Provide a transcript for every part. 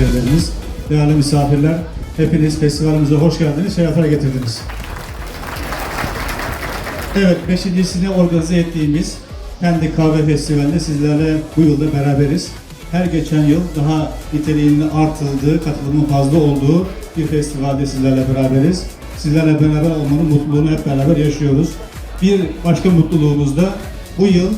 hemşehrilerimiz, değerli misafirler, hepiniz festivalimize hoş geldiniz, şerefler getirdiniz. Evet, beşincisini organize ettiğimiz Kendi Kahve Festivali'nde sizlerle bu yılda beraberiz. Her geçen yıl daha niteliğinin artıldığı, katılımın fazla olduğu bir festivalde sizlerle beraberiz. Sizlerle beraber olmanın mutluluğunu hep beraber yaşıyoruz. Bir başka mutluluğumuz da bu yıl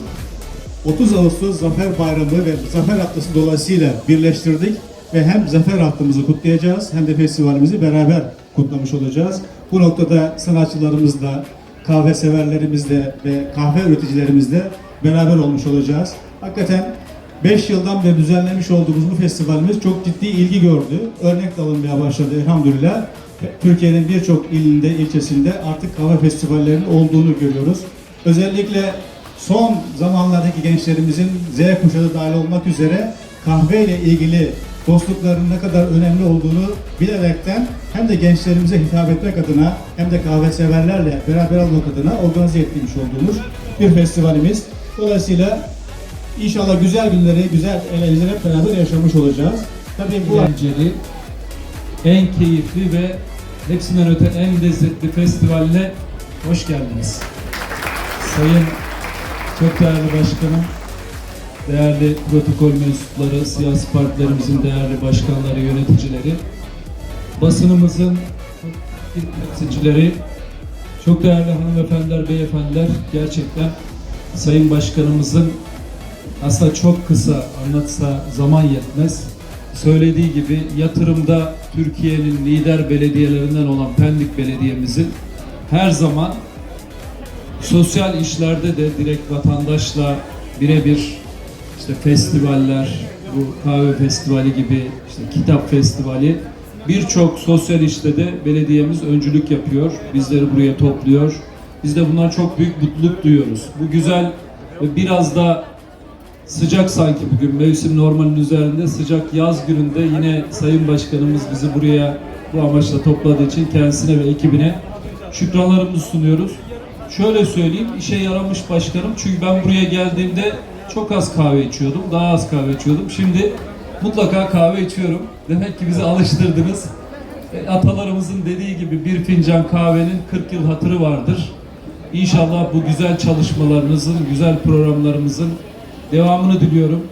30 Ağustos Zafer Bayramı ve Zafer Haftası dolayısıyla birleştirdik ve hem Zafer Haftamızı kutlayacağız hem de festivalimizi beraber kutlamış olacağız. Bu noktada sanatçılarımızla, kahve severlerimizle ve kahve üreticilerimizle beraber olmuş olacağız. Hakikaten 5 yıldan beri düzenlemiş olduğumuz bu festivalimiz çok ciddi ilgi gördü. Örnek alınmaya başladı elhamdülillah. Türkiye'nin birçok ilinde, ilçesinde artık kahve festivallerinin olduğunu görüyoruz. Özellikle son zamanlardaki gençlerimizin Z kuşağı dahil olmak üzere kahve ile ilgili dostlukların ne kadar önemli olduğunu bilerekten hem de gençlerimize hitap etmek adına hem de kahve severlerle beraber olmak adına organize etmiş olduğumuz bir festivalimiz. Dolayısıyla inşallah güzel günleri, güzel eğlenceleri hep beraber yaşamış olacağız. Tabii bu eğlenceli, en keyifli ve hepsinden öte en lezzetli festivaline hoş geldiniz. Sayın çok değerli başkanım, değerli protokol mensupları, siyasi partilerimizin değerli başkanları, yöneticileri, basınımızın temsilcileri, çok değerli hanımefendiler, beyefendiler, gerçekten Sayın Başkanımızın aslında çok kısa anlatsa zaman yetmez. Söylediği gibi yatırımda Türkiye'nin lider belediyelerinden olan Pendik Belediye'mizin her zaman sosyal işlerde de direkt vatandaşla birebir işte festivaller, bu kahve festivali gibi, işte kitap festivali birçok sosyal işte de belediyemiz öncülük yapıyor. Bizleri buraya topluyor. Biz de bundan çok büyük mutluluk duyuyoruz. Bu güzel ve biraz da sıcak sanki bugün mevsim normalin üzerinde sıcak yaz gününde yine Sayın Başkanımız bizi buraya bu amaçla topladığı için kendisine ve ekibine şükranlarımızı sunuyoruz. Şöyle söyleyeyim, işe yaramış başkanım çünkü ben buraya geldiğimde çok az kahve içiyordum, daha az kahve içiyordum. Şimdi mutlaka kahve içiyorum. Demek ki bizi alıştırdınız. E, Atalarımızın dediği gibi bir fincan kahvenin 40 yıl hatırı vardır. İnşallah bu güzel çalışmalarınızın, güzel programlarımızın devamını diliyorum.